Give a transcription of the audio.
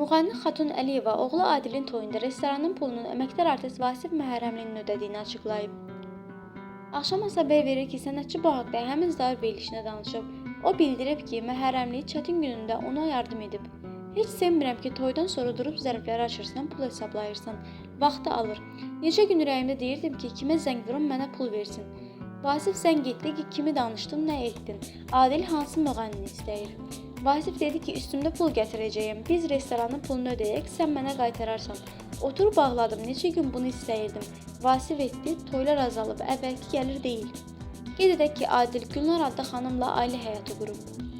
Müğənni Xatun Əliyeva oğlu Adilin toyunda restoranın pulunu əməkdar artist Vasif Məhərrəmlinin ödədiyini açıqlayıb. Axşam xəbər verir ki, sənətçi bu haqda həmin Zahir verilişində danışıb. O bildirib ki, Məhərrəmlik çətin günündə ona yardım edib. Heç sevmirəm ki, toydan sonra durub zərfləri açırsan, pul hesablayırsan. Vaxtı alır. Neçə gün ürəyimdə deyirdim ki, kimə zəng vurum mənə pul versin. Vasif zəng etdi ki, kimi danışdın, nə etdin? Adil hansı müğənnini istəyir? Vasif dedi ki, üstümdə pul gətirəcəyəm. Biz restoranın pulunu ödəyək, sən mənə qaytararsan. Oturub bağladım. Neçə gün bunu istəyirdim. Vasif etdi, toylar azalıb, əvvəlki gəlir deyil. Qeyd edək ki, Adil Gülnar adlı xanımla ailə həyatı qurub.